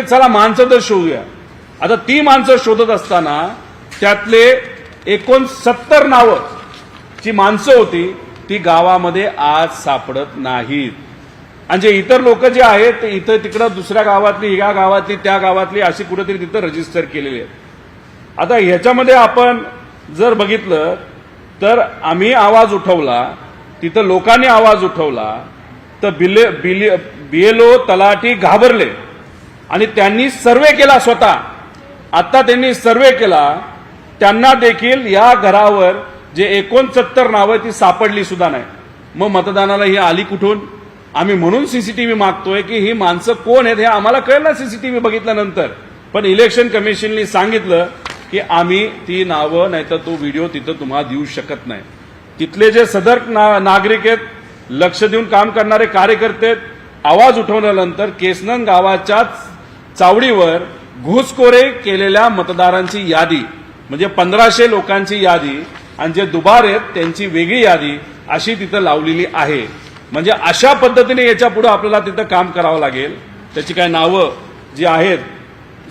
की चला माणसं तर शोधूया. आता ती माणसं शोधत असताना त्यातले एकोणसत्तर नावं जी माणसं होती ती गावामध्ये आज सापडत नाहीत. आणि जे इतर लोक जे आहेत ते इथं तिकडं दुसऱ्या गावातली या गावातली त्या गावातली अशी कुठेतरी तिथं रजिस्टर केलेली आहेत. आता ह्याच्यामध्ये आपण जर बघितलं तर आम्ही आवाज उठवला तिथं लोकांनी आवाज उठवला तर बिले बिले बीएलओ तलाठी घाबरले. आणि त्यांनी सर्वे केला स्वतः. आता त्यांनी सर्वे केला त्यांना देखील या घरावर जे एकोणसत्तर नावं ती सापडली सुद्धा नाही. मग मतदानाला ही आली कुठून? आम्ही म्हणून सीसीटीव्ही मागतोय की ही माणसं कोण आहेत हे आम्हाला कळलं सीसीटीव्ही बघितल्यानंतर. पण इलेक्शन कमिशननी सांगितलं की आम्ही ती नावं नाहीतर तो व्हिडिओ तिथं तुम्हाला देऊ शकत नाही. तिथले जे सदर ना, नागरिक आहेत लक्ष देऊन काम करणारे कार्यकर्ते आहेत, आवाज उठवल्यानंतर केसनन गावाच्याच चावडीवर घुसखोरे केलेल्या मतदारांची यादी म्हणजे पंधराशे लोकांची यादी आणि जे दुबार आहेत त्यांची वेगळी यादी अशी तिथं लावलेली आहे. म्हणजे अशा पद्धतीने याच्यापुढे आपल्याला तिथं काम करावं लागेल. त्याची काय नावं जी आहेत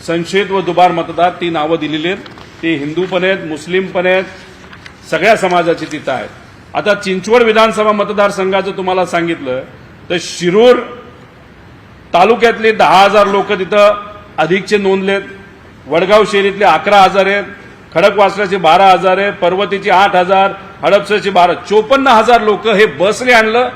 संशयित व दुबार मतदार ती नावं दिलेली आहेत. ती हिंदू पण आहेत मुस्लिम पण आहेत सगळ्या समाजाची तिथं आहेत. आता चिंचवड विधानसभा मतदारसंघाचं तुम्हाला सांगितलं तर शिरूर तालुक्यातले दहा हजार लोक तिथं अधिकचे नोंदलेत. वडगाव शहरीतले अकरा हजार आहेत. खडकवासराचे बारा हजार आहेत. पर्वतीचे आठ हजार. हडपसरचे बारा चोपन्न हजार लोक हे बसने आणलं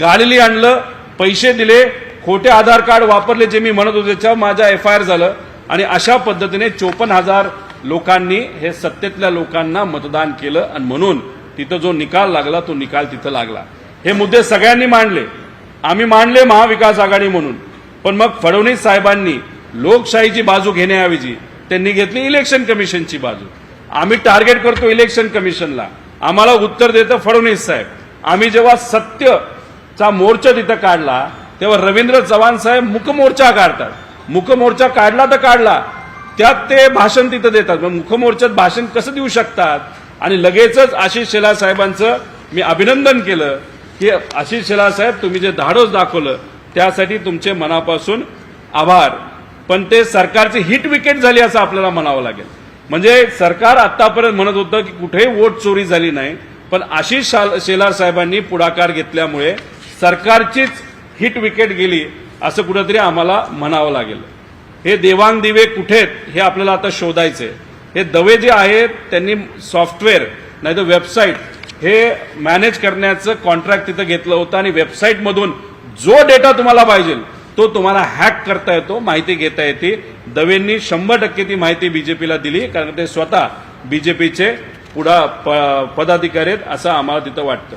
गाडीने आणलं पैसे दिले. खोटे आधार कार्ड वापरले जे मी म्हणत होते त्याच्यावर माझ्या एफ आय आर झालं. आणि अशा पद्धतीने चोपन्न हजार लोकांनी हे सत्तेतल्या लोकांना मतदान केलं. आणि म्हणून तिथं जो निकाल लागला तो निकाल तिथं लागला. हे मुद्दे सगळ्यांनी मांडले. आम्ही मांडले महाविकास आघाडी म्हणून. पण मग फडणवीस साहेबांनी लोकशाहीची बाजू घेण्याऐवजी त्यांनी घेतली इलेक्शन कमिशनची बाजू. आम्ही टार्गेट करतो इलेक्शन कमिशनला आम्हाला उत्तर देतं फडणवीस साहेब. आम्ही जेव्हा सत्यचा मोर्चा तिथं काढला तेव्हा रवींद्र चव्हाण साहेब मुखमोर्चा काढतात. मुखमोर्चा काढला तर काढला. त्यात ते भाषण तिथं देतात. मग मुखमोर्चात भाषण कसं देऊ शकतात? आणि लगेचच आशिष शेला साहेबांचं मी अभिनंदन केलं की आशिष शेला साहेब तुम्ही जे धाडस दाखवलं त्यासाठी तुमचे मनापासून आभार. पण ते सरकारची हिट विकेट झाली असं आपल्याला म्हणावं लागेल. म्हणजे सरकार आतापर्यंत म्हणत होतं की कुठेही वोट चोरी झाली नाही पण आशिष शाल- शेलार साहेबांनी पुढाकार घेतल्यामुळे सरकारचीच हिट विकेट गेली असं कुठंतरी आम्हाला म्हणावं लागेल. हे देवांग दिवे कुठे आहेत हे आपल्याला आता शोधायचे. हे दवे जे आहेत त्यांनी सॉफ्टवेअर नाही तर वेबसाईट हे मॅनेज करण्याचं कॉन्ट्रॅक्ट तिथं घेतलं होतं आणि वेबसाईटमधून जो डेटा तुम्हाला पाहिजे तो तुम्हाला हॅक करता येतो माहिती घेता येते. दवेंनी शंभर टक्के ती माहिती बीजेपीला दिली कारण ते स्वतः बीजेपीचे पुढा प- पदाधिकारी आहेत असं आम्हाला तिथं वाटतं.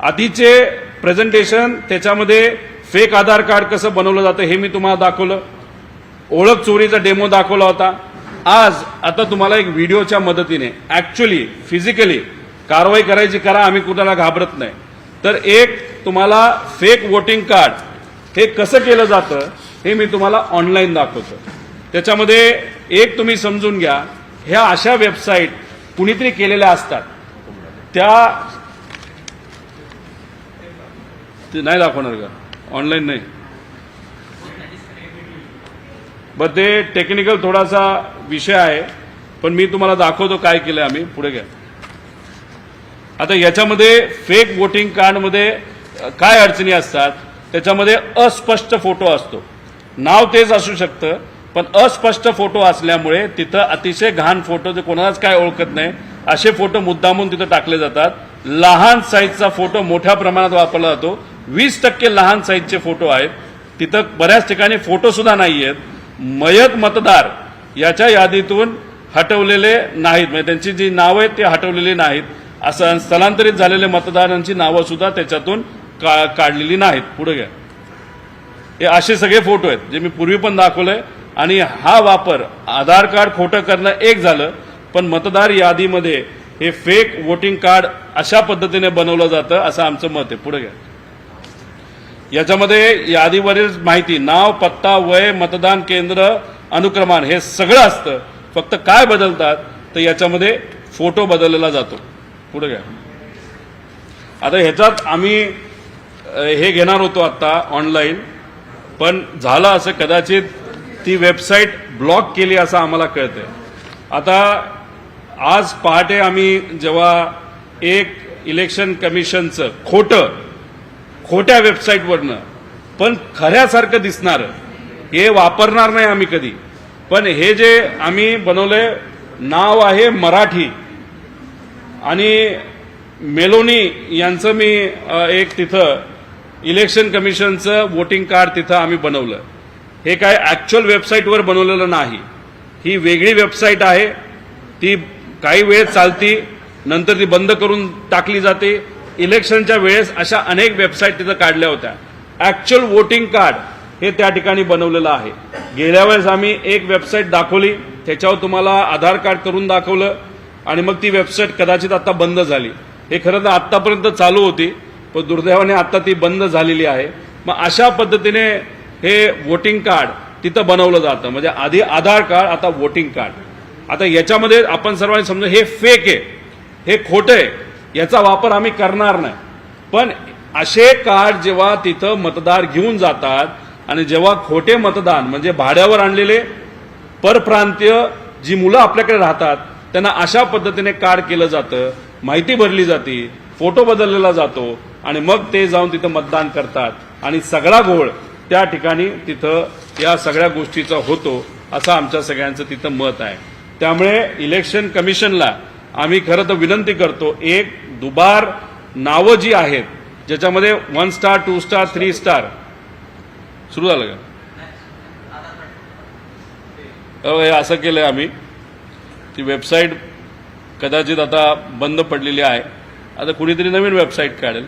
आधीचे प्रेझेंटेशन त्याच्यामध्ये फेक आधार कार्ड कसं बनवलं जातं हे मी तुम्हाला दाखवलं. ओळख चोरीचा डेमो दाखवला होता. आज आता तुम्हाला एक व्हिडिओच्या मदतीने ऍक्च्युली फिजिकली कारवाई करायची करा आम्ही कुणाला घाबरत नाही. तर एक तुम्हाला फेक वोटिंग कार्ड हे कसं केलं जातं हे मी तुम्हाला ऑनलाईन दाखवतो. त्याच्यामध्ये एक तुम्ही समजून घ्या ह्या अशा वेबसाईट कुणीतरी केलेल्या असतात. त्या ते नाही दाखवणार का? ऑनलाईन नाही. बट ते टेक्निकल थोडासा विषय आहे पण मी तुम्हाला दाखवतो काय केलं आम्ही. पुढे घ्या. आता याच्यामध्ये फेक वोटिंग कार्डमध्ये काय अडचणी असतात? त्याच्यामध्ये अस्पष्ट फोटो असतो. नाव तेच असू शकतं पण अस्पष्ट फोटो असल्यामुळे तिथं अतिशय घाण फोटो जे कोणालाच काय ओळखत नाही असे फोटो मुद्दामून तिथं टाकले जातात. लहान साईजचा फोटो मोठ्या प्रमाणात वापरला जातो. वीस टक्के लहान साईजचे फोटो आहेत. तिथं बऱ्याच ठिकाणी फोटो सुद्धा नाही आहेत मयत मतदार याच्या यादीतून हटवलेले नाहीत. म्हणजे त्यांची जी नावं आहेत ती हटवलेली नाहीत. असं स्थलांतरित झालेल्या मतदारांची नावं सुद्धा त्याच्यातून का काढलेली नाहीत. पुढे घ्या. हे असे सगळे फोटो आहेत जे मी पूर्वी पण दाखवलंय. आणि हा वापर आधार कार्ड खोटं करणं एक झालं पण मतदार यादीमध्ये हे फेक वोटिंग कार्ड अशा पद्धतीने बनवलं जातं असं आमचं मत आहे. पुढे घ्या. याच्यामध्ये यादीवरील माहिती नाव पत्ता वय मतदान केंद्र अनुक्रमान हे सगळं असतं. फक्त काय बदलतात तर याच्यामध्ये फोटो बदललेला जातो. पुढे घ्या. आता ह्याच्यात आम्ही हे घेणार होतो आत्ता ऑनलाईन पण झालं असं कदाचित ती वेबसाईट ब्लॉक केली असं आम्हाला कळतंय. आता आज पहाटे आम्ही जेव्हा एक इलेक्शन कमिशनचं खोटं खोट्या वेबसाईटवरनं पण खऱ्यासारखं दिसणारं हे वापरणार नाही आम्ही कधी. पण हे जे आम्ही बनवलंय नाव आहे मराठी. आणि मेलोनी यांचं मी एक तिथं इलेक्शन कमिशनचं वोटिंग कार्ड तिथं आम्ही बनवलं. हे काय ॲक्च्युअल वेबसाईटवर बनवलेलं नाही. ही वेगळी वेबसाईट आहे. ती काही वेळ चालती नंतर ती बंद करून टाकली जाते. इलेक्शनच्या वेळेस अशा अनेक वेबसाईट तिथं काढल्या होत्या. ॲक्च्युअल वोटिंग कार्ड हे त्या ठिकाणी बनवलेलं आहे. गेल्या वेळेस आम्ही एक वेबसाईट दाखवली. त्याच्यावर तुम्हाला आधार कार्ड करून दाखवलं. आणि मग ती वेबसाईट कदाचित आता बंद झाली. हे खरं तर आत्तापर्यंत चालू होती पण दुर्दैवाने आता ती बंद झालेली आहे. मग अशा पद्धतीने हे वोटिंग कार्ड तिथं बनवलं जातं. म्हणजे आधी आधार कार्ड आता वोटिंग कार्ड आता याच्यामध्ये आपण सर्वांनी समजा हे फेक आहे. हे खोटं आहे. याचा वापर आम्ही करणार नाही. पण असे कार्ड जेव्हा तिथं मतदार घेऊन जातात आणि जेव्हा खोटे मतदान म्हणजे भाड्यावर आणलेले परप्रांतीय जी मुलं आपल्याकडे राहतात त्यांना अशा पद्धतीने कार्ड केलं जातं माहिती भरली जाते फोटो बदललेला जातो आणि मग ते जाऊन तिथं मतदान करतात. आणि सगळा घोळ त्या ठिकाणी तिथं या सगळ्या गोष्टीचा होतो असं आमच्या सगळ्यांचं तिथं मत आहे. त्यामुळे इलेक्शन कमिशनला आम्ही खरं तर विनंती करतो एक दुबार नावं जी आहेत ज्याच्यामध्ये one star two star three star सुरू झालं का? असं केलंय आम्ही. ती वेबसाईट कदाचित आता बंद पडलेली आहे. आता कुणीतरी नवीन वेबसाईट काढेल.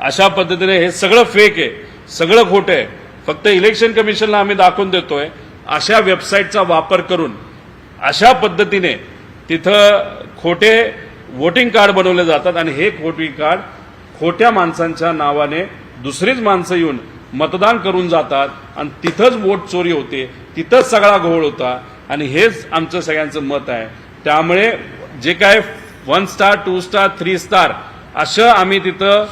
अशा पद्धतीने हे सगळं फेक आहे. सगळं खोटं आहे. फक्त इलेक्शन कमिशनला आम्ही दाखवून देतोय. अशा वेबसाईटचा वापर करून अशा पद्धतीने तिथं खोटे वोटिंग कार्ड बनवले जातात आणि हे वोटिंग कार्ड खोट्या माणसांच्या नावाने दुसरीच माणसं येऊन मतदान करून जातात आणि तिथंच वोट चोरी होते. तिथंच सगळा घोळ होता. आणि हेच आमचं सगळ्यांचं मत आहे. त्यामुळे जे काय one star two star three star असं आम्ही तिथं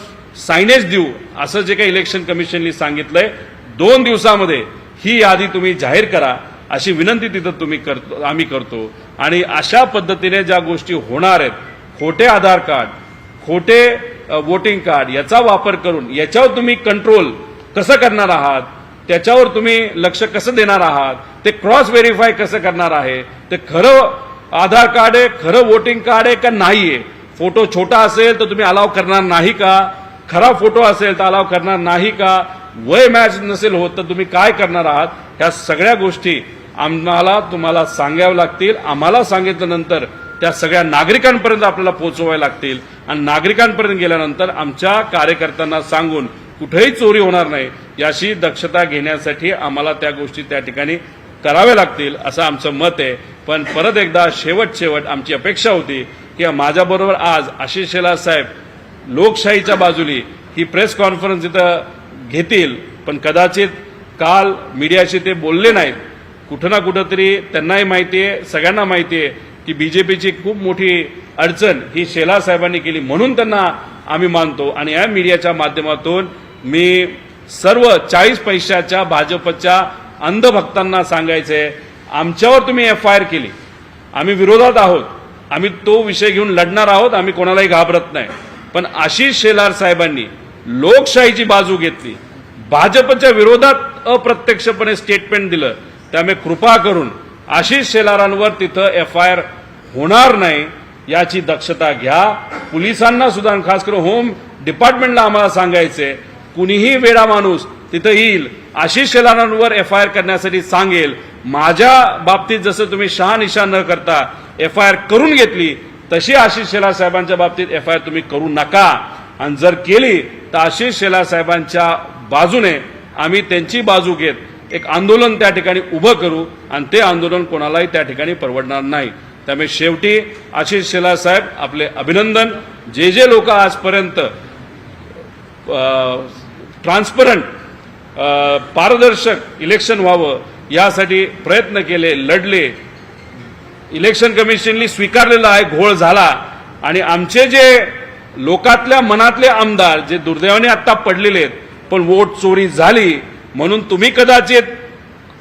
सायनेज देऊ असं जे काही इलेक्शन कमिशननी सांगितलंय. दोन दिवसामध्ये ही यादी तुम्ही जाहीर करा अशी विनंती तिथं तुम्ही करतो आम्ही करतो. आणि अशा पद्धतीने ज्या गोष्टी होणार आहेत खोटे आधार कार्ड खोटे वोटिंग कार्ड याचा वापर करून याच्यावर तुम्ही कंट्रोल कसं करणार आहात त्याच्यावर तुम्ही लक्ष कसं देणार आहात ते क्रॉस व्हेरीफाय कसं करणार आहे ते खरं आधार कार्ड आहे खरं वोटिंग कार्ड आहे का नाही आहे फोटो छोटा असेल तर तुम्ही अलाव करणार नाही का? खरा फोटो असेल तर अलाव करणार नाही का? वय मॅच नसेल होत तर तुम्ही काय करणार आहात? ह्या सगळ्या गोष्टी आम्हाला तुम्हाला सांगाव्या लागतील. आम्हाला सांगितल्यानंतर त्या सगळ्या नागरिकांपर्यंत आपल्याला पोहोचवाव्या लागतील. आणि नागरिकांपर्यंत गेल्यानंतर आमच्या कार्यकर्त्यांना सांगून कुठेही चोरी होणार नाही याची दक्षता घेण्यासाठी आम्हाला त्या गोष्टी त्या ठिकाणी करावे लागतील असं आमचं मत आहे. पण परत एकदा शेवट शेवट आमची अपेक्षा होती की माझ्याबरोबर आज आशिष शेलार साहेब लोकशाहीच्या बाजूली ही प्रेस कॉन्फरन्स इथं घेतील. पण कदाचित काल मीडियाशी ते बोलले नाहीत. कुठं ना कुठं तरी त्यांनाही माहिती आहे सगळ्यांना माहिती आहे की बीजेपीची खूप मोठी अडचण ही शेलार साहेबांनी केली म्हणून त्यांना आम्ही मानतो. आणि या मीडियाच्या माध्यमातून मी सर्व चाळीस पैशाच्या भाजपच्या अंधभक्तांना सांगायचंय आमच्यावर तुम्ही एफ आय आर केली. आम्ही विरोधात आहोत. आम्ही तो विषय घेऊन लढणार आहोत. आम्ही कोणालाही घाबरत नाही. पण आशिष शेलार साहेबांनी लोकशाहीची बाजू घेतली. भाजपच्या विरोधात अप्रत्यक्षपणे स्टेटमेंट दिलं. त्यामुळे कृपा करून आशिष शेलारांवर तिथं एफ आय आर होणार नाही याची दक्षता घ्या. पोलिसांना सुद्धा खास करून होम डिपार्टमेंटला आम्हाला सांगायचंय कुणीही वेडा माणूस तिथं येईल. आशिष शेलारांवर एफ आय आर करण्यासाठी सांगेल माझ्या बाबतीत जसं तुम्ही शहानिशा न करता एफ आय आर करून घेतली तशी आशिष शेलार साहेबांच्या बाबतीत एफ आय आर तुम्ही करू नका. आणि जर केली तर आशिष शेलार साहेबांच्या बाजूने आम्ही त्यांची बाजू घेत एक आंदोलन त्या ठिकाणी उभं करू आणि ते आंदोलन कोणालाही त्या ठिकाणी परवडणार नाही. त्यामुळे शेवटी आशिष शेलार साहेब आपले अभिनंदन. जे जे लोक आजपर्यंत ट्रान्सपरंट पारदर्शक इलेक्शन व्हावं यासाठी प्रयत्न केले लढले. इलेक्शन कमिशननी स्वीकारलेला आहे घोळ झाला. आणि आमचे जे लोकातल्या मनातले आमदार जे दुर्दैवाने आत्ता पडलेले आहेत पण वोट चोरी झाली म्हणून तुम्ही कदाचित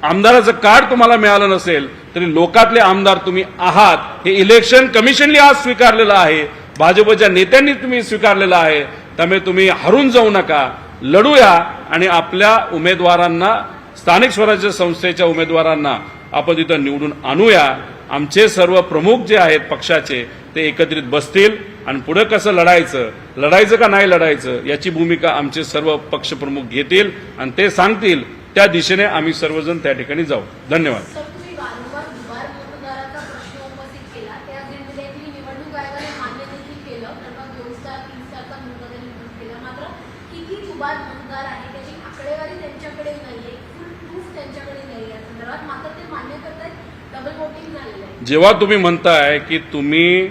आमदाराचं कार्ड तुम्हाला मिळालं नसेल तरी लोकातले आमदार तुम्ही आहात. हे इलेक्शन कमिशनने आज स्वीकारलेलं आहे. भाजपच्या नेत्यांनी तुम्ही स्वीकारलेलं आहे. त्यामुळे तुम्ही हरून जाऊ नका. लढूया आणि आपल्या उमेदवारांना स्थानिक स्वराज्य संस्थेच्या उमेदवारांना आपण तिथं निवडून आणूया. आमचे सर्व प्रमुख जे आहेत पक्षाचे ते एकत्रित बसतील आणि पुढे कसं लढायचं लढायचं का नाही लढायचं याची भूमिका आमचे सर्व पक्षप्रमुख घेतील आणि ते सांगतील. त्या दिशेने आम्ही सर्वजण त्या ठिकाणी जाऊ. धन्यवाद सर तुम्ही वारंवार दुबार मतदाराचा प्रश्न उपस्थित केला त्या देखील निवडणूक आयोगाने मान्य देखील केलं त्यांना दोन स्टार तीन स्टारचा मतदार निवडून केला मात्र किती दुबार मतदार आहे त्याची आकडेवारी त्यांच्याकडे नाहीये फुल प्रूफ त्यांच्याकडे नाही या संदर्भात मात्र ते मान्य करतायत डबल वोटिंग झालेलं आहे जेव्हा तुम्ही म्हणताय की तुम्ही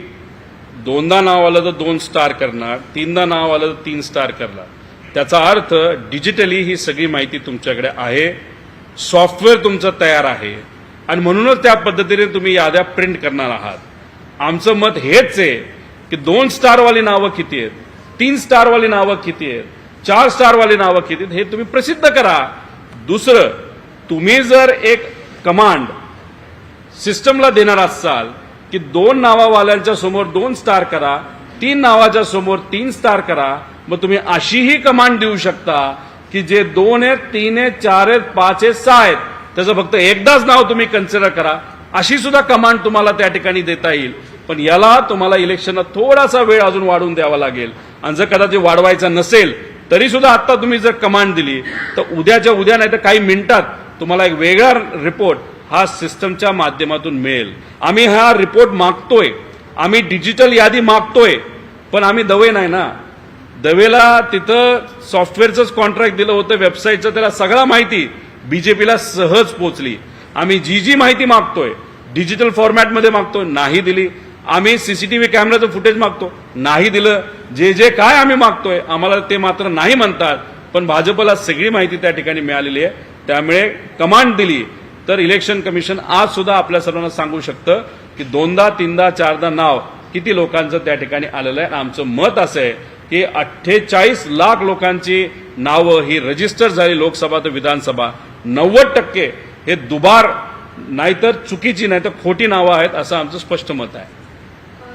दोनदा नाव आलं तर दोन स्टार करणार तीनदा नाव आलं तर तीन स्टार करणार. त्याचा अर्थ डिजिटली ही सगळी माहिती तुमच्याकडे आहे सॉफ्टवेअर तुमचं तयार आहे आणि म्हणूनच त्या पद्धतीने तुम्ही याद्या प्रिंट करणार आहात. आमचं मत हेच आहे की दोन स्टारवाली नावं किती आहेत तीन स्टारवाली नावं किती आहेत चार स्टारवाली नावं किती आहेत हे तुम्ही प्रसिद्ध करा. दुसरं तुम्ही जर एक कमांड सिस्टमला देणार असाल की दोन नावावाल्यांच्या समोर दोन स्टार करा तीन नावाच्या समोर तीन स्टार करा मग तुम्ही अशीही कमांड देऊ शकता की जे दोन आहेत तीन आहेत चार आहेत पाच आहेत सहा आहेत. त्याचं फक्त एकदाच नाव तुम्ही कन्सिडर करा. अशी सुद्धा कमांड तुम्हाला त्या ठिकाणी देता येईल. पण याला तुम्हाला इलेक्शनला थोडासा वेळ अजून वाढवून द्यावा लागेल. आणि जर कदाचित वाढवायचा नसेल तरी सुद्धा आता तुम्ही जर कमांड दिली तर उद्याच्या उद्या नाही तर काही मिनिटात तुम्हाला एक वेगळा रिपोर्ट हा सिस्टमच्या माध्यमातून मिळेल. आम्ही हा रिपोर्ट मागतोय. आम्ही डिजिटल यादी मागतोय. पण आम्ही दवे नाही ना. दवेला तिथं सॉफ्टवेअरचंच कॉन्ट्रॅक्ट दिलं होतं वेबसाईटचं त्याला सगळा माहिती बीजेपीला सहज पोचली. आम्ही जी जी माहिती मागतोय डिजिटल फॉर्मॅटमध्ये मागतोय नाही दिली. आम्ही सीसीटीव्ही कॅमेराचं फुटेज मागतो नाही दिलं. जे जे काय आम्ही मागतोय आम्हाला ते मात्र नाही म्हणतात. पण भाजपला सगळी माहिती त्या ठिकाणी मिळालेली आहे. त्यामुळे कमांड दिली. तर इलेक्शन कमिशन आज सुद्धा आपल्या सर्वांना सांगू शकतं की दोनदा तीनदा चारदा नाव किती लोकांचं त्या ठिकाणी आलेलं आहे. आणि आमचं मत असं आहे की अठ्ठेचाळीस लाख लोकांची नावं ही रजिस्टर झाली लोकसभा तर विधानसभा. नव्वद टक्के हे दुबार नाहीतर चुकीची नाही तर खोटी नावं आहेत असं आमचं स्पष्ट मत आहे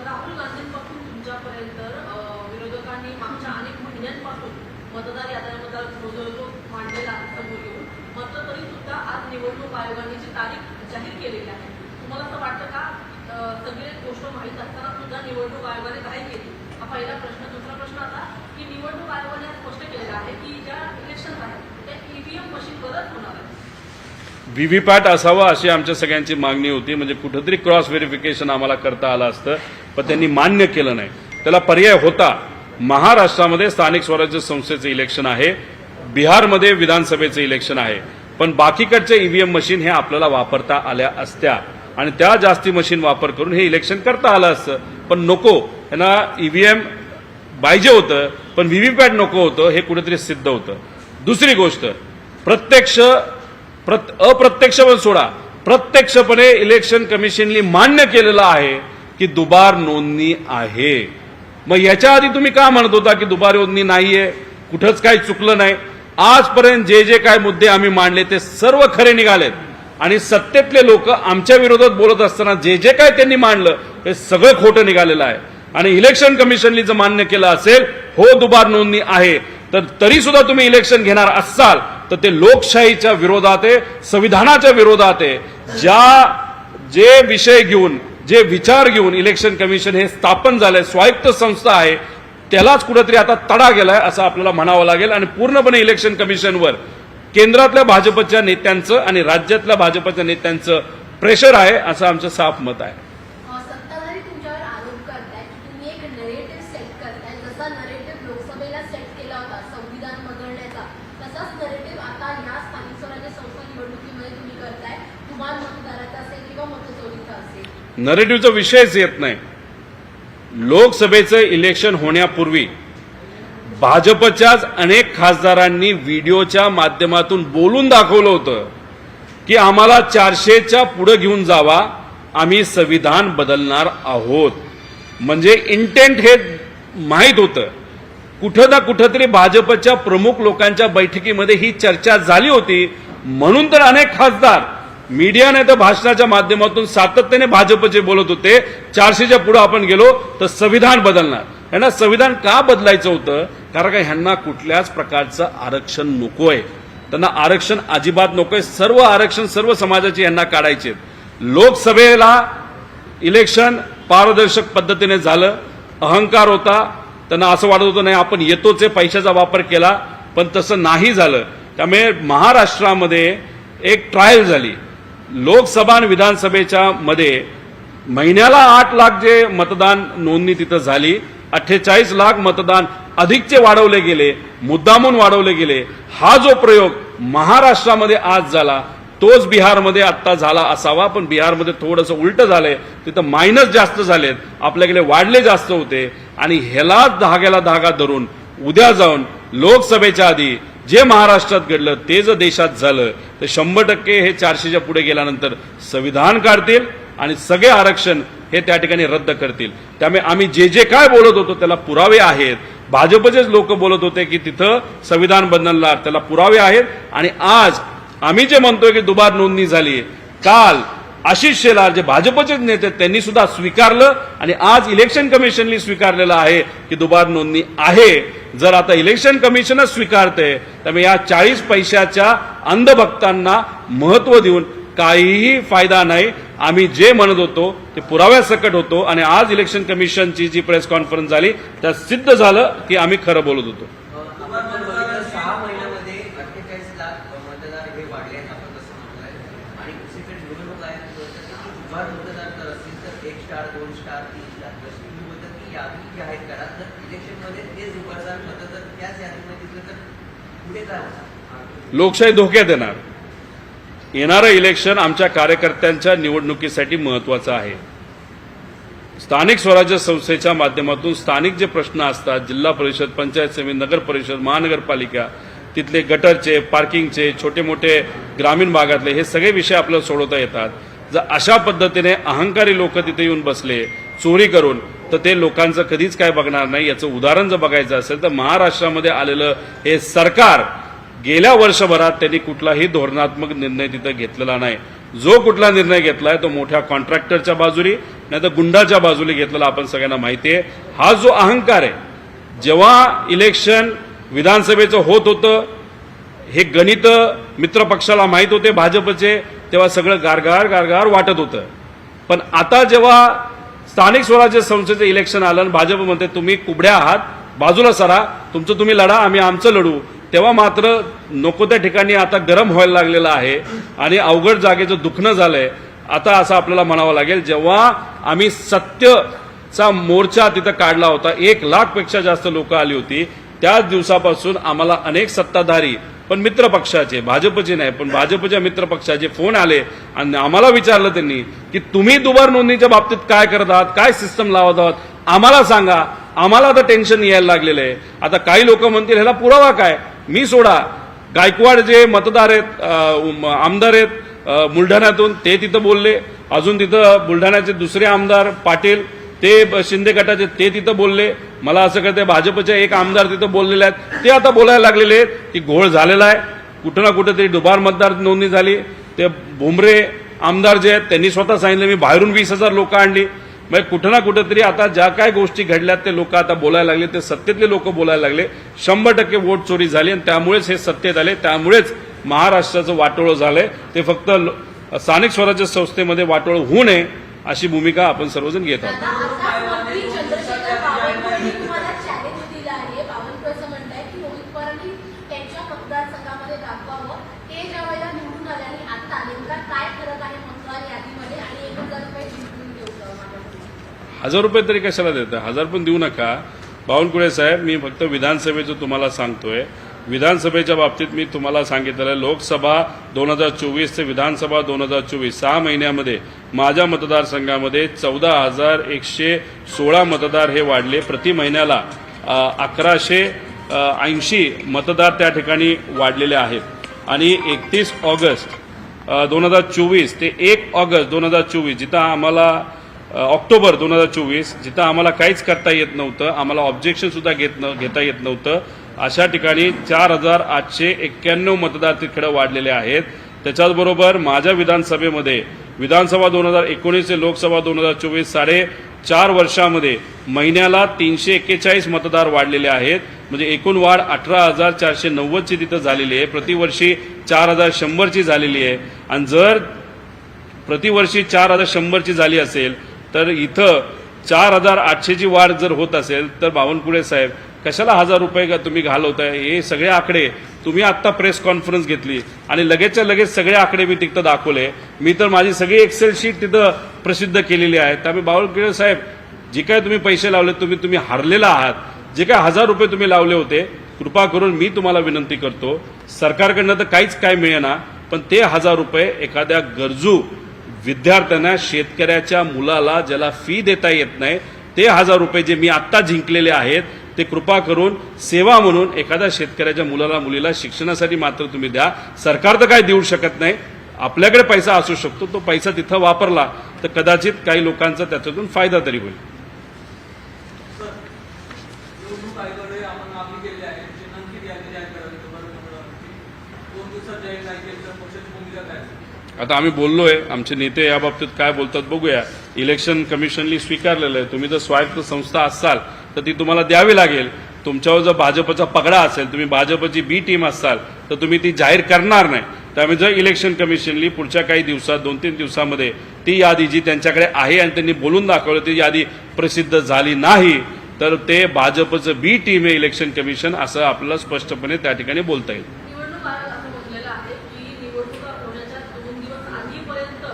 राहुल गांधींपासून तुमच्यापर्यंत अ, विरोधकांनी मागच्या अनेक महिन्यांपासून मतदार याद्यांबद्दल जो जो जो मांडलेला आहे समोर येऊन मात्र तरी सुद्धा आज निवडणूक आयोगाने जी तारीख जाहीर केलेली आहे तुम्हाला असं वाटतं का अ, सगळे गोष्ट माहीत असताना सुद्धा निवडणूक आयोगाने काय केली हा पहिला प्रश्न दुसरा प्रश्न असा की निवडणूक आयोगाने आज स्पष्ट केलेलं आहे की ज्या इलेक्शन आहेत त्या ईव्हीएम होणार आहे. व्हीव्हीपॅट असावं अशी आमच्या सगळ्यांची मागणी होती. म्हणजे कुठंतरी क्रॉस व्हेरिफिकेशन आम्हाला करता आलं असतं पण त्यांनी मान्य केलं नाही. त्याला पर्याय होता. महाराष्ट्रामध्ये स्थानिक स्वराज्य संस्थेचं इलेक्शन आहे. बिहारमध्ये विधानसभेचं इलेक्शन आहे. पण बाकीकडचे ईव्हीएम मशीन हे आपल्याला वापरता आल्या असत्या. आणि त्या जास्ती मशीन वापर करून हे इलेक्शन करता आलं असतं. पण नको. यांना ईव्हीएम पाहिजे होतं. पण व्हीव्हीपॅट नको होतं हे कुठेतरी सिद्ध होतं. दुसरी गोष्ट प्रत्यक्ष प्रत अप्रत्यक्ष पण सोडा. प्रत्यक्षपणे इलेक्शन कमिशननी मान्य केलेलं आहे की दुबार नोंदणी आहे. मग याच्या आधी तुम्ही का म्हणत होता की दुबार नोंदणी नाहीये? कुठंच काही चुकलं नाही. आजपर्यंत जे जे काय मुद्दे आम्ही मांडले ते सर्व खरे निघालेत. आणि सत्तेतले लोक आमच्या विरोधात बोलत असताना जे जे काय त्यांनी मांडलं हे सगळं खोटं निघालेलं आहे. आणि इलेक्शन कमिशननी जर मान्य केलं असेल हो दुबार नोंदणी आहे तर तरी सुद्धा तुम्ही इलेक्शन घेणार असाल तर ते लोकशाहीच्या विरोधात आहे संविधानाच्या विरोधात आहे. ज्या जे विषय घेऊन जे विचार घेऊन इलेक्शन कमिशन हे स्थापन झालंय स्वायत्त संस्था आहे त्यालाच कुठेतरी आता तडा गेलाय असं आपल्याला म्हणावं लागेल. आणि पूर्णपणे इलेक्शन कमिशनवर केंद्रातल्या भाजपच्या नेत्यांचं आणि राज्यातल्या भाजपच्या नेत्यांचं प्रेशर आहे असं आमचं साफ मत आहे अ, सत्ताधारी तुमच्यावर आरोप करताय की तुम्ही एक नरेटिव्ह सेट करताय जसा नरेटिव्ह लोकसभेला सेट केला होता संविधान बदलण्याचा तसाच नरेटिव्ह आता ह्या स्थानिक स्वराज्य संस्था निवडणुकीमध्ये तुम्ही करताय तुम्हाला मतदाराचा असेल किंवा मतचोरीचा असेल नरेटिव्हचा विषयच येत नाही. लोकसभेचं इलेक्शन होण्यापूर्वी भाजपच्याच अनेक खासदारांनी व्हिडिओच्या माध्यमातून बोलून दाखवलं होतं की आम्हाला चारशेच्या पुढे घेऊन जावा आम्ही संविधान बदलणार आहोत. म्हणजे इंटेंट हे माहीत होतं. कुठं ना कुठंतरी भाजपच्या प्रमुख लोकांच्या बैठकीमध्ये ही चर्चा झाली होती. म्हणून तर अनेक खासदार मीडियाने तर भाषणाच्या माध्यमातून सातत्याने भाजपचे बोलत होते चारशेच्या पुढे आपण गेलो तर संविधान बदलणार. यांना संविधान का बदलायचं होतं? कारण का ह्यांना कुठल्याच प्रकारचं आरक्षण नकोय. त्यांना आरक्षण अजिबात नकोय. सर्व आरक्षण सर्व समाजाचे यांना काढायचे लोकसभेला इलेक्शन पारदर्शक पद्धतीने झालं अहंकार होता. त्यांना असं वाटत होतं नाही आपण येतोच आहे पैशाचा वापर केला. पण तसं नाही झालं. त्यामुळे महाराष्ट्रामध्ये एक ट्रायल झाली. लोकसभा आणि विधानसभेच्या मध्ये महिन्याला आठ लाख जे मतदान नोंदणी तिथं झाली अठ्ठेचाळीस लाख मतदान अधिकचे वाढवले गेले मुद्दामून वाढवले गेले. हा जो प्रयोग महाराष्ट्रामध्ये आज झाला तोच बिहारमध्ये आत्ता झाला असावा पण बिहारमध्ये थोडंसं उलट झालंय. तिथं मायनस जास्त झालेत आपल्याकडे वाढले जास्त होते. आणि ह्यालाच धाग्याला धागा धरून उद्या जाऊन लोकसभेच्या आधी जे महाराष्ट्रात घडलं ते जर देशात झालं तर शंभर टक्के हे चारशेच्या पुढे गेल्यानंतर संविधान काढतील आणि सगळे आरक्षण हे त्या ठिकाणी रद्द करतील. त्यामुळे आम्ही जे जे काय बोलत होतो त्याला पुरावे आहेत. भाजपचेच लोक बोलत होते की तिथं संविधान बदलणार त्याला पुरावे आहेत. आणि आज आम्ही जे म्हणतोय की दुबार नोंदणी झाली काल आशिष शेलार जे भाजपचेच नेते आहेत, त्यांनी सुद्धा स्वीकारलं. आणि आज इलेक्शन कमिशननी स्वीकारलेलं आहे की दुबार नोंदणी आहे. जर आता इलेक्शन कमिशनच स्वीकारते त्यामुळे या चाळीस पैशाच्या अंधभक्तांना महत्त्व देऊन काहीही फायदा नाही. आम्ही जे म्हणत होतो ते पुराव्यासकट होतो. आणि आज इलेक्शन कमिशनची जी प्रेस कॉन्फरन्स झाली त्यात सिद्ध झालं की आम्ही खरं बोलत होतो आपण बघितलं सहा महिन्यामध्ये अठ्ठेचाळीस लाख मतदार हे वाढले आहेत आपण तसं म्हणताय आणि दुसरीकडे निवडणूक आहे दुबार मतदार जर असतील तर एक स्टार दोन स्टार तीन स्टार जशी तुम्ही बोलतात की यादी जी आहेत करा जर इलेक्शनमध्ये तेच दुबारदार मतदार त्याच यादीमध्ये दिसलं तर पुढे काय होणार लोकशाही धोक्यात येणार येणारं इलेक्शन आमच्या कार्यकर्त्यांच्या निवडणुकीसाठी महत्वाचं आहे. स्थानिक स्वराज्य संस्थेच्या माध्यमातून स्थानिक जे प्रश्न असतात जिल्हा परिषद पंचायत समिती नगर परिषद महानगरपालिका तिथले गटरचे पार्किंगचे छोटे मोठे ग्रामीण भागातले हे सगळे विषय आपल्याला सोडवता येतात. जर अशा पद्धतीने अहंकारी लोक तिथे येऊन बसले चोरी करून तर ते लोकांचं कधीच काय बघणार नाही. याचं उदाहरण जर बघायचं असेल तर महाराष्ट्रामध्ये आलेलं हे सरकार गेल्या वर्षभरात त्यांनी कुठलाही धोरणात्मक निर्णय तिथं घेतलेला नाही. जो कुठला निर्णय घेतलाय तो मोठ्या कॉन्ट्रॅक्टरच्या बाजूरी नाही तर गुंडाच्या बाजूने घेतलेला आपण सगळ्यांना माहिती आहे. हा जो अहंकार आहे जेव्हा इलेक्शन विधानसभेचं होत होतं हे गणित मित्रपक्षाला माहीत होते भाजपचे तेव्हा सगळं गारगार गारगार वाटत होतं. पण आता जेव्हा स्थानिक स्वराज्य संस्थेचं इलेक्शन आलं आणि भाजप म्हणते तुम्ही कुबड्या आहात बाजूला सरा तुमचं तुम्ही लढा आम्ही आमचं लढू. तेव्हा मात्र नको त्या ठिकाणी आता गरम व्हायला लागलेलं आहे आणि अवघड जागेचं दुखणं झालंय. आता असं आपल्याला म्हणावं लागेल जेव्हा आम्ही सत्यचा मोर्चा तिथं काढला होता एक लाखपेक्षा जास्त लोक आली होती त्याच दिवसापासून आम्हाला अनेक सत्ताधारी पण मित्र पक्षाचे भाजपचे नाही पण भाजपच्या मित्र पक्षाचे फोन आले आणि आम्हाला विचारलं त्यांनी की तुम्ही दुबार नोंदणीच्या बाबतीत काय करत आहात काय सिस्टम लावत आहात? आम्हाला सांगा आम्हाला आता टेन्शन यायला लागलेलं आहे. आता काही लोक म्हणतील ह्याला पुरावा काय? मी सोडा. गायकवाड जे मतदार आहेत आमदार आहेत बुलढाण्यातून ते तिथं बोलले. अजून तिथं बुलढाण्याचे दुसरे आमदार पाटील ते शिंदे गटाचे ते तिथं बोलले. मला असं कळतंय भाजपचे एक आमदार तिथं बोललेले आहेत. ते आता बोलायला लागलेले आहेत. की घोळ झालेला आहे. कुठं ना कुठं तरी दुबार मतदार नोंदणी झाली. ते भुमरे आमदार जे आहेत त्यांनी स्वतः सांगितलं मी बाहेरून वीस हजार लोकं आणली. म्हणजे कुठं ना कुठंतरी आता ज्या काय गोष्टी घडल्यात ते लोक आता बोलायला लागले ते सत्तेतले लोक बोलायला लागले. शंभर टक्के वोट चोरी झाली आणि त्यामुळेच हे सत्तेत आले त्यामुळेच महाराष्ट्राचं वाटोळं झालंय. ते फक्त स्थानिक स्वराज्य संस्थेमध्ये वाटोळं होऊ नये अशी भूमिका आपण सर्वजण घेत आहोत आता आता मंत्री चंद्रशेखर बावनकुळेंनी तुम्हाला चॅलेंज दिलं आहे बावनकुळे असं म्हणताय की रोहित पवारांनी त्यांच्या मतदारसंघामध्ये दाखवावं ते ज्या वेळेला निवडून आले आणि आता नेमका काय फरक आहे मतदार यादीमध्ये आणि एक हजार रुपये जिंकून घेऊ माझ्या हजार रुपये तरी कशाला देतं हजार पण देऊ नका. बावनकुळे साहेब मी फक्त विधानसभेचं तुम्हाला सांगतोय. विधानसभेच्या बाबतीत मी तुम्हाला सांगितलेलं आहे, लोकसभा दोन हजार चोवीस ते विधानसभा दोन हजार चोवीस सहा महिन्यामध्ये माझ्या मतदारसंघामध्ये चौदा हजार एकशे सोळा मतदार हे वाढले. प्रति महिन्याला अकराशे ऐंशी मतदार त्या ठिकाणी वाढलेले आहेत. आणि एकतीस ऑगस्ट दोन हजार चोवीस ते एक ऑगस्ट दोन हजार चोवीस जिथं आम्हाला ऑक्टोबर दोन हजार चोवीस जिथं आम्हाला काहीच करता येत नव्हतं आम्हाला ऑब्जेक्शन सुद्धा घेत न घेता येत नव्हतं. अशा ठिकाणी चार हजार आठशे एक्क्याण्णव मतदार तिकडे वाढलेले आहेत. त्याच्याचबरोबर माझ्या विधानसभेमध्ये विधानसभा दोन हजार एकोणीस ते लोकसभा दोन हजार चोवीस साडे चार वर्षामध्ये महिन्याला तीनशे एक्केचाळीस मतदार वाढलेले आहेत. म्हणजे एकूण वाढ अठरा हजार चारशे नव्वदची तिथं झालेली आहे. प्रतिवर्षी चार हजार शंभरची झालेली आहे. आणि जर प्रतिवर्षी चार हजार शंभरची झाली असेल तर इथं चार हजार आठशेची वाढ जर होत असेल तर बावनकुळे साहेब कशाला हजार रुपये का तुम्ही घालवताय? हे सगळे आकडे तुम्ही आत्ता प्रेस कॉन्फरन्स घेतली आणि लगेचच्या लगेच सगळे आकडे मी तिथं दाखवले. मी तर माझी सगळी एक्सेल शीट तिथं प्रसिद्ध केलेली आहे. त्यामुळे बावनकुळे साहेब जे काय तुम्ही पैसे लावले तुम्ही तुम्ही हारलेला आहात. जे काय हजार रुपये तुम्ही लावले होते कृपा करून मी तुम्हाला विनंती करतो. सरकारकडनं तर काहीच काय मिळेना पण ते हजार रुपये एखाद्या गरजू विद्यार्थ्यांना शेतकऱ्याच्या मुलाला ज्याला फी देता येत नाही ते हजार रुपये जे मी आत्ता जिंकलेले आहेत ते कृपा करून सेवा म्हणून एखाद्या शेतकऱ्याच्या मुलाला मुलीला शिक्षणासाठी मात्र तुम्ही द्या. सरकार तर काय देऊ शकत नाही. आपल्याकडे पैसा असू शकतो तो पैसा तिथं वापरला तर कदाचित काही लोकांचा त्याच्यातून फायदा तरी होईल सर, निवडणूक आयोगाने आपण मागणी केली आहे की नक्की यादी जाहीर करावी तर बरं म्हणलं. दोन दिवसात जाहीर नाही केली तर पक्षाची भूमिका काय असेल? आता आम्ही बोललोय आमचे नेते या बाबतीत काय बोलतात बघूया. इलेक्शन कमिशनली स्वीकारलेलं आहे. तुम्ही जर स्वायत्त संस्था असाल तर ती तुम्हाला द्यावी लागेल. तुमच्यावर जर भाजपचा पगडा असेल तुम्ही भाजपची बी टीम असाल तर तुम्ही ती जाहीर करणार नाही. त्यामुळे जर इलेक्शन कमिशनली पुढच्या काही दिवसात दोन तीन दिवसामध्ये ती यादी जी त्यांच्याकडे आहे आणि त्यांनी बोलून दाखवलं ती यादी प्रसिद्ध झाली नाही तर ते भाजपचं बी टीम आहे इलेक्शन कमिशन असं आपल्याला स्पष्टपणे त्या ठिकाणी बोलता येईल निवडणूक आयोग असं म्हटलेलं आहे की निवडणुका होण्याच्या दोन दिवस आधीपर्यंत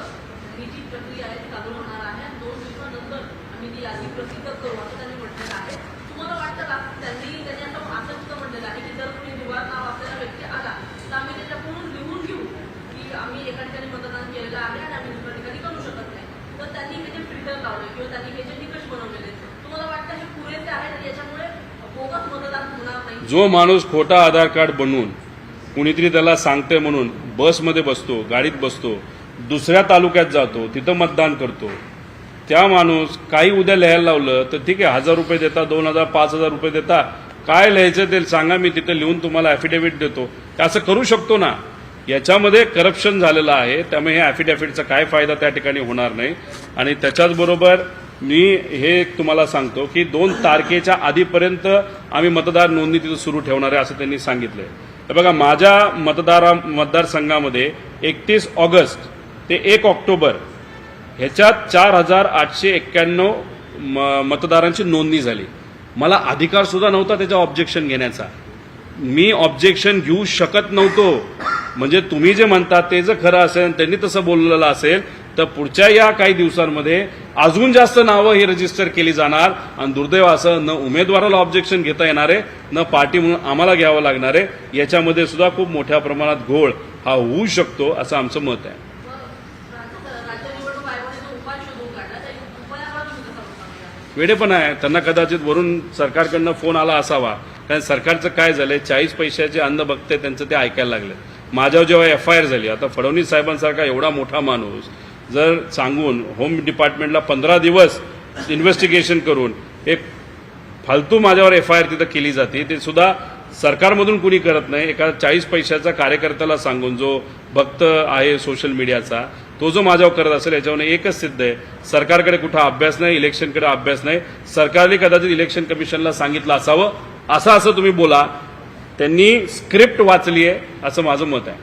ही जी प्रक्रिया आहे ती चालू राहणार आहे आणि दोन दिवसानंतर आम्ही ती यादी प्रसिद्ध करू असं त्यांनी म्हटलेलं आहे तुम्हाला वाटतं का त्यांनी त्यांनी असं असं सुद्धा म्हटलेलं आहे की जर कोणी निवार नाव असलेला व्यक्ती आला तर आम्ही त्याच्याकडून लिहून घेऊ की आम्ही एका ठिकाणी मतदान केलेलं आहे आणि आम्ही दुसऱ्या ठिकाणी करू शकत नाही तर त्यांनी हे जे फिल्टर लावले किंवा त्यांनी हे जे निकष बनवलेले आहेत, तुम्हाला वाटतं हे पुरेसे आहेत आणि याच्यामुळे बोगस मतदान होणार नाही जो माणूस खोटा आधार कार्ड बनवून कुणीतरी त्याला सांगते म्हणून बसमध्ये बसतो गाडीत बसतो दुसऱ्या तालुक्यात जातो तिथं मतदान करतो त्या माणूस काही उद्या लिहायला लावलं तर ठीक आहे हजार रुपये देता दोन हजार पाच हजार रुपये देता. काय लिहायचं ते सांगा मी तिथं लिहून तुम्हाला ॲफिडेव्हिट देतो. असं करू शकतो ना? याच्यामध्ये करप्शन झालेलं आहे त्यामुळे हे ॲफिडेव्हिटचा काय फायदा त्या ठिकाणी होणार नाही. आणि त्याच्याचबरोबर मी हे तुम्हाला सांगतो की दोन तारखेच्या आधीपर्यंत आम्ही मतदार नोंदणी तिथं सुरू ठेवणार आहे असं त्यांनी सांगितलंय. तर बघा माझ्या मतदारा मतदारसंघामध्ये एकतीस ऑगस्ट ते एक ऑक्टोबर ह्याच्यात चार हजार आठशे एक्क्याण्णव म- मतदारांची नोंदणी झाली. मला अधिकार सुद्धा नव्हता त्याच्या ऑब्जेक्शन घेण्याचा. मी ऑब्जेक्शन घेऊ शकत नव्हतो. म्हणजे तुम्ही जे म्हणता ते जर खरं असेल त्यांनी तसं बोललेलं असेल तर पुढच्या या काही दिवसांमध्ये अजून जास्त नावं ही रजिस्टर केली जाणार. आणि दुर्दैव असं न उमेदवाराला ऑब्जेक्शन घेता येणार आहे न पार्टी म्हणून आम्हाला घ्यावं लागणार आहे याच्यामध्ये सुद्धा खूप मोठ्या प्रमाणात घोळ हा होऊ शकतो असं आमचं मत आहे. वेडेपणा वेडे पण आहे. त्यांना कदाचित वरून सरकारकडनं फोन आला असावा. कारण सरकारचं काय झालंय? चाळीस पैशाचे अन्न बघते त्यांचं ते ऐकायला लागले माझ्यावर जेव्हा एफ आय आर झाली आता फडणवीस साहेबांसारखा एवढा मोठा माणूस जर सांगून होम डिपार्टमेंटला पंधरा दिवस इन्व्हेस्टिगेशन करून एक फालतू माझ्यावर एफ आय आर तिथं केली जाते ते सुद्धा सरकारमधून कुणी करत नाही. एका चाळीस पैशाचा कार्यकर्त्याला सांगून जो भक्त आहे सोशल मीडियाचा तो जो माझ्यावर करत असेल याच्यावर एकच सिद्ध आहे. सरकारकडे कुठं अभ्यास नाही इलेक्शनकडे अभ्यास नाही. सरकारने कदाचित इलेक्शन कमिशनला सांगितलं असावं. असं असं तुम्ही बोला. त्यांनी स्क्रिप्ट वाचली आहे असं माझं मत आहे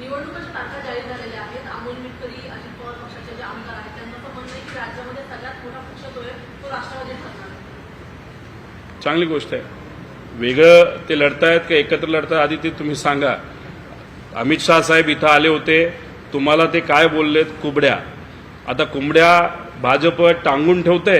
निवडणुकाच्या तारखा जाहीर झालेल्या आहेत अमोल मिटकरी अजित पवार पक्षाचे जे आमदार आहेत त्यांचं असं म्हणणं आहे की राज्यामध्ये सगळ्यात मोठा पक्ष जो आहे तो राष्ट्रवादी ठरणार आहे. चांगली गोष्ट आहे. वेगळं ते लढतायत का एकत्र लढतायत आधी ते तुम्ही सांगा. अमित शाह साहेब इथं आले होते. तुम्हाला ते काय बोललेत? कुबड्या. आता कुंबड्या भाजप टांगून ठेवते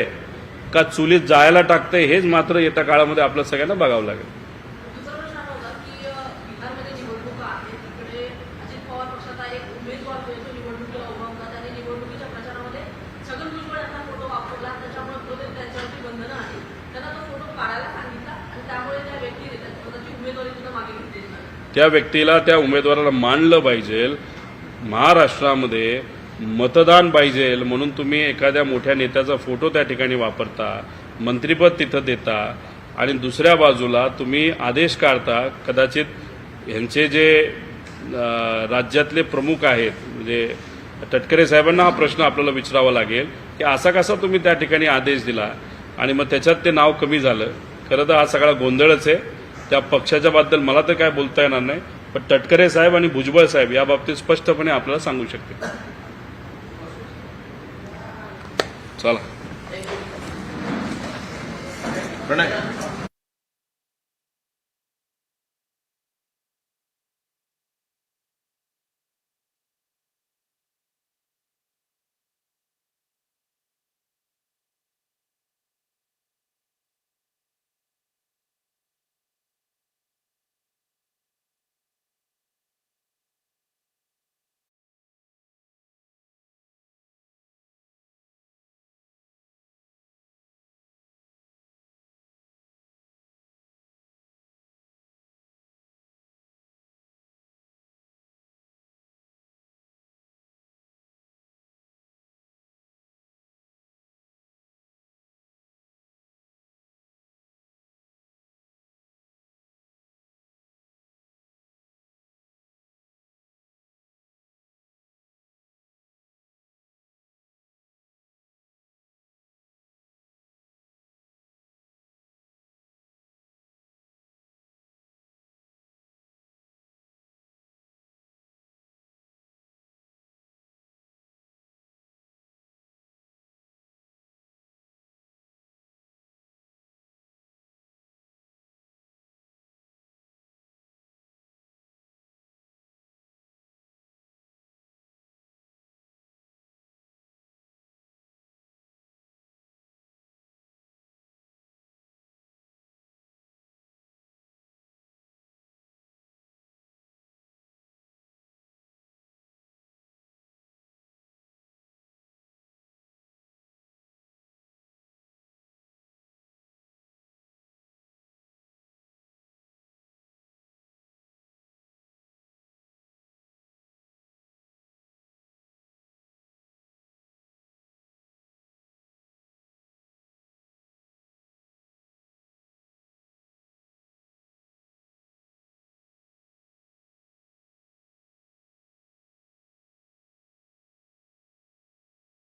का चुलीत जायला टाकते हेच मात्र येत्या काळामध्ये आपल्या सगळ्यांना बघावं लागेल दुसरा प्रश्न असा होता की अ, बिहारमध्ये निवडणुका आहेत तिकडे अजित पवार पक्षाचा एक उमेदवार जो आहे तो निवडणुकीला उभा होता त्याने निवडणुकीच्या प्रचारामध्ये छगन भुजबळ यांचा फोटो वापरला त्याच्यामुळे बहुतेक त्यांच्यावरती बंधनं आली त्यांना तो फोटो काढायला सांगितला आणि त्यामुळे त्या व्यक्तीने त्या- स्वतःची उमेदवारी सुद्धा मागे घेतलेली नाही त्या व्यक्तीला त्या उमेदवाराला मानलं पाहिजे. महाराष्ट्रामध्ये मतदान पाहिजे म्हणून तुम्ही एखाद्या मोठ्या नेत्याचा फोटो त्या ठिकाणी वापरता मंत्रिपद तिथं देता आणि दुसऱ्या बाजूला तुम्ही आदेश काढता कदाचित ह्यांचे जे राज्यातले प्रमुख आहेत म्हणजे तटकरे साहेबांना हा प्रश्न आपल्याला विचारावा लागेल की असा कसा तुम्ही त्या ठिकाणी आदेश दिला? आणि मग त्याच्यात ते नाव कमी झालं. खरं तर हा सगळा गोंधळच आहे. त्या पक्षाच्या बद्दल मला तर काय बोलता येणार नाही पण तटकरे साहेब आणि भुजबळ साहेब या बाबतीत स्पष्टपणे आपल्याला सांगू शकते चला. प्रणय.